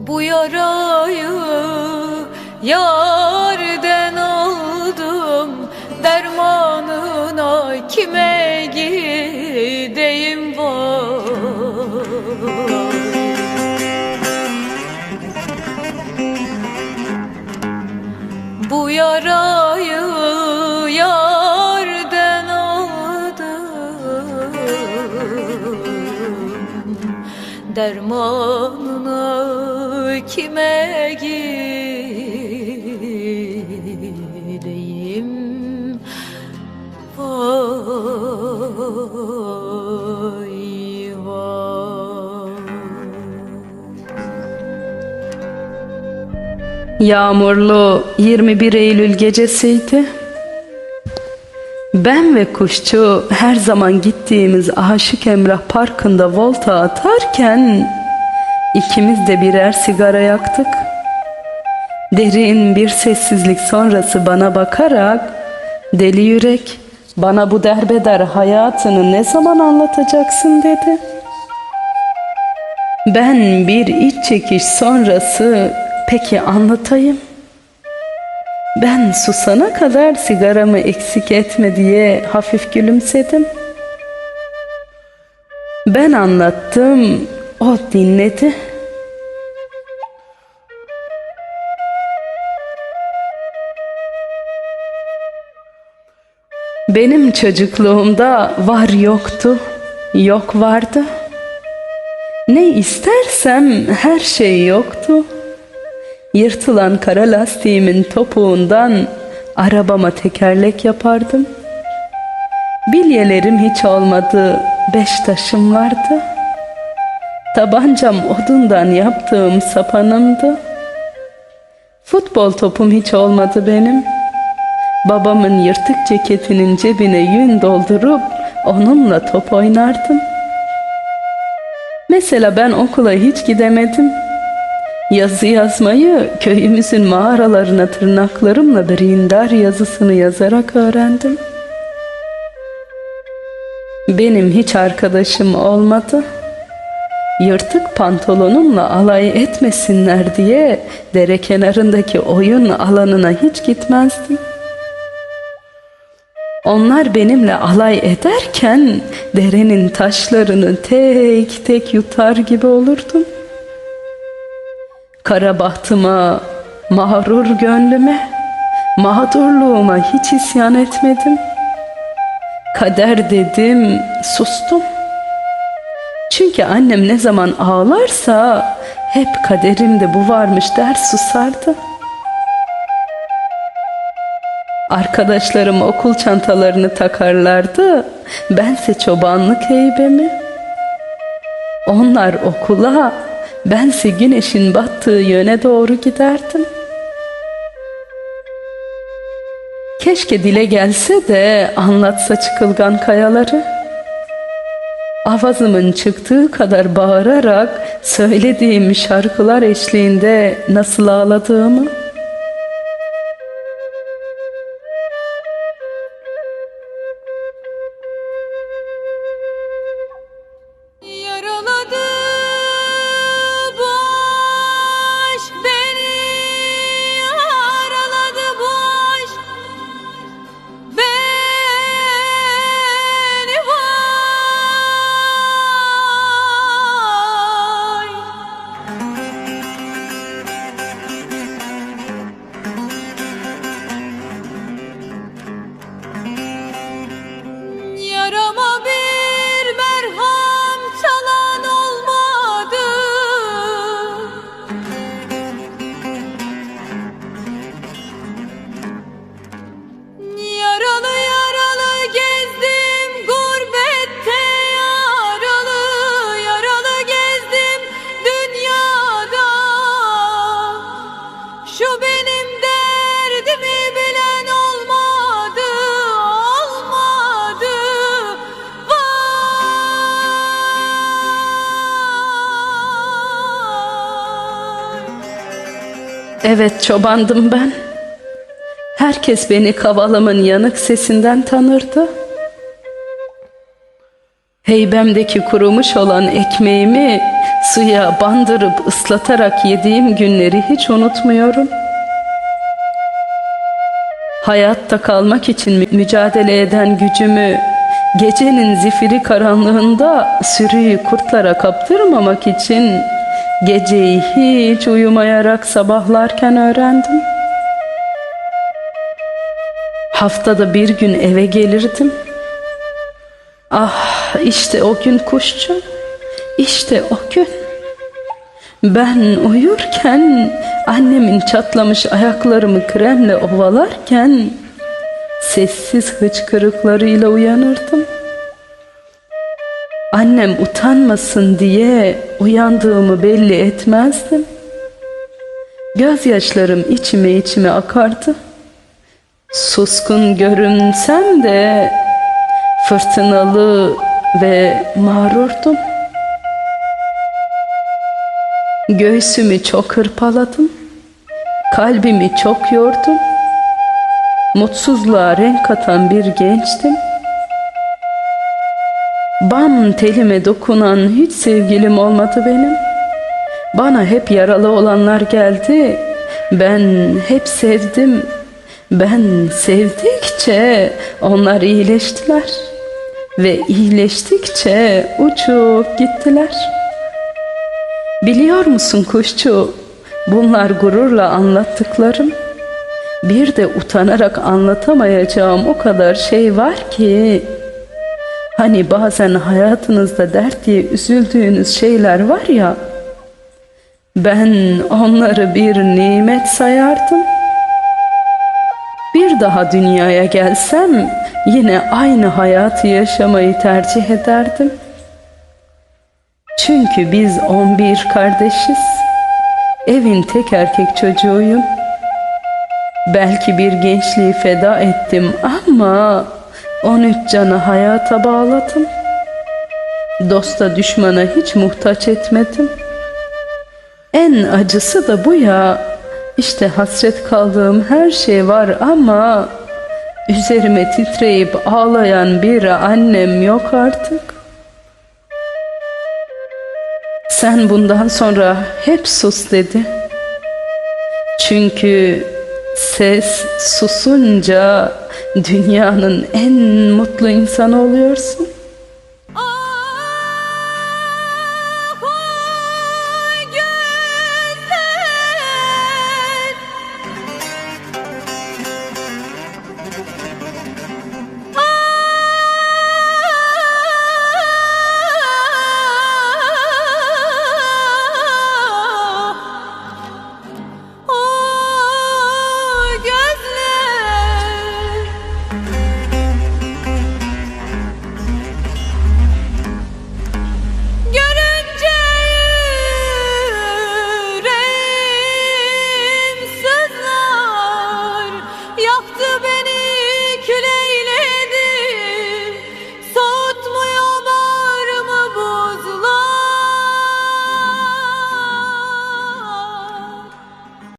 Bu yarayı yerden aldım. Dermanına kime gideyim var Bu yarayı Yağmurlu 21 Eylül gecesiydi. Ben ve kuşçu her zaman gittiğimiz Aşık Emrah Parkı'nda volta atarken ikimiz de birer sigara yaktık. Derin bir sessizlik sonrası bana bakarak deli yürek bana bu derbeder hayatını ne zaman anlatacaksın dedi. Ben bir iç çekiş sonrası peki anlatayım. Ben susana kadar sigaramı eksik etme diye hafif gülümsedim. Ben anlattım, o dinledi. Benim çocukluğumda var yoktu, yok vardı. Ne istersem her şey yoktu. Yırtılan kara lastiğimin topuğundan arabama tekerlek yapardım. Bilyelerim hiç olmadı, beş taşım vardı. Tabancam odundan yaptığım sapanımdı. Futbol topum hiç olmadı benim. Babamın yırtık ceketinin cebine yün doldurup onunla top oynardım. Mesela ben okula hiç gidemedim. Yazı yazmayı köyümüzün mağaralarına tırnaklarımla bir indar yazısını yazarak öğrendim. Benim hiç arkadaşım olmadı. Yırtık pantolonumla alay etmesinler diye dere kenarındaki oyun alanına hiç gitmezdim. Onlar benimle alay ederken derenin taşlarını tek tek yutar gibi olurdum. Kara bahtıma, mağrur gönlüme, mağdurluğuma hiç isyan etmedim. Kader dedim, sustum. Çünkü annem ne zaman ağlarsa hep kaderimde bu varmış der susardı. Arkadaşlarım okul çantalarını takarlardı. Bense çobanlık heybemi. Onlar okula, bense güneşin battığı yöne doğru giderdim. Keşke dile gelse de anlatsa çıkılgan kayaları. Avazımın çıktığı kadar bağırarak söylediğim şarkılar eşliğinde nasıl ağladığımı. Şu benim derdimi bilen olmadı olmadı Vay Evet çobandım ben. Herkes beni kavalımın yanık sesinden tanırdı. Heybemdeki kurumuş olan ekmeğimi suya bandırıp ıslatarak yediğim günleri hiç unutmuyorum. Hayatta kalmak için mü- mücadele eden gücümü gecenin zifiri karanlığında sürüyü kurtlara kaptırmamak için geceyi hiç uyumayarak sabahlarken öğrendim. Haftada bir gün eve gelirdim. Ah işte o gün kuşçu. İşte o gün. Ben uyurken annemin çatlamış ayaklarımı kremle ovalarken sessiz hıçkırıklarıyla uyanırdım. Annem utanmasın diye uyandığımı belli etmezdim. Gözyaşlarım içime içime akardı. Suskun görünsem de fırtınalı ve mağrurdum. Göğsümü çok hırpaladım. Kalbimi çok yordum. Mutsuzluğa renk katan bir gençtim. Bam telime dokunan hiç sevgilim olmadı benim. Bana hep yaralı olanlar geldi. Ben hep sevdim. Ben sevdikçe onlar iyileştiler. Ve iyileştikçe uçup gittiler. Biliyor musun kuşçu? Bunlar gururla anlattıklarım. Bir de utanarak anlatamayacağım o kadar şey var ki. Hani bazen hayatınızda dert diye üzüldüğünüz şeyler var ya. Ben onları bir nimet sayardım. Bir daha dünyaya gelsem yine aynı hayatı yaşamayı tercih ederdim. Çünkü biz 11 kardeşiz. Evin tek erkek çocuğuyum. Belki bir gençliği feda ettim ama 13 canı hayata bağladım. Dosta düşmana hiç muhtaç etmedim. En acısı da bu ya. İşte hasret kaldığım her şey var ama üzerime titreyip ağlayan bir annem yok artık. Sen bundan sonra hep sus dedi. Çünkü ses susunca dünyanın en mutlu insanı oluyorsun.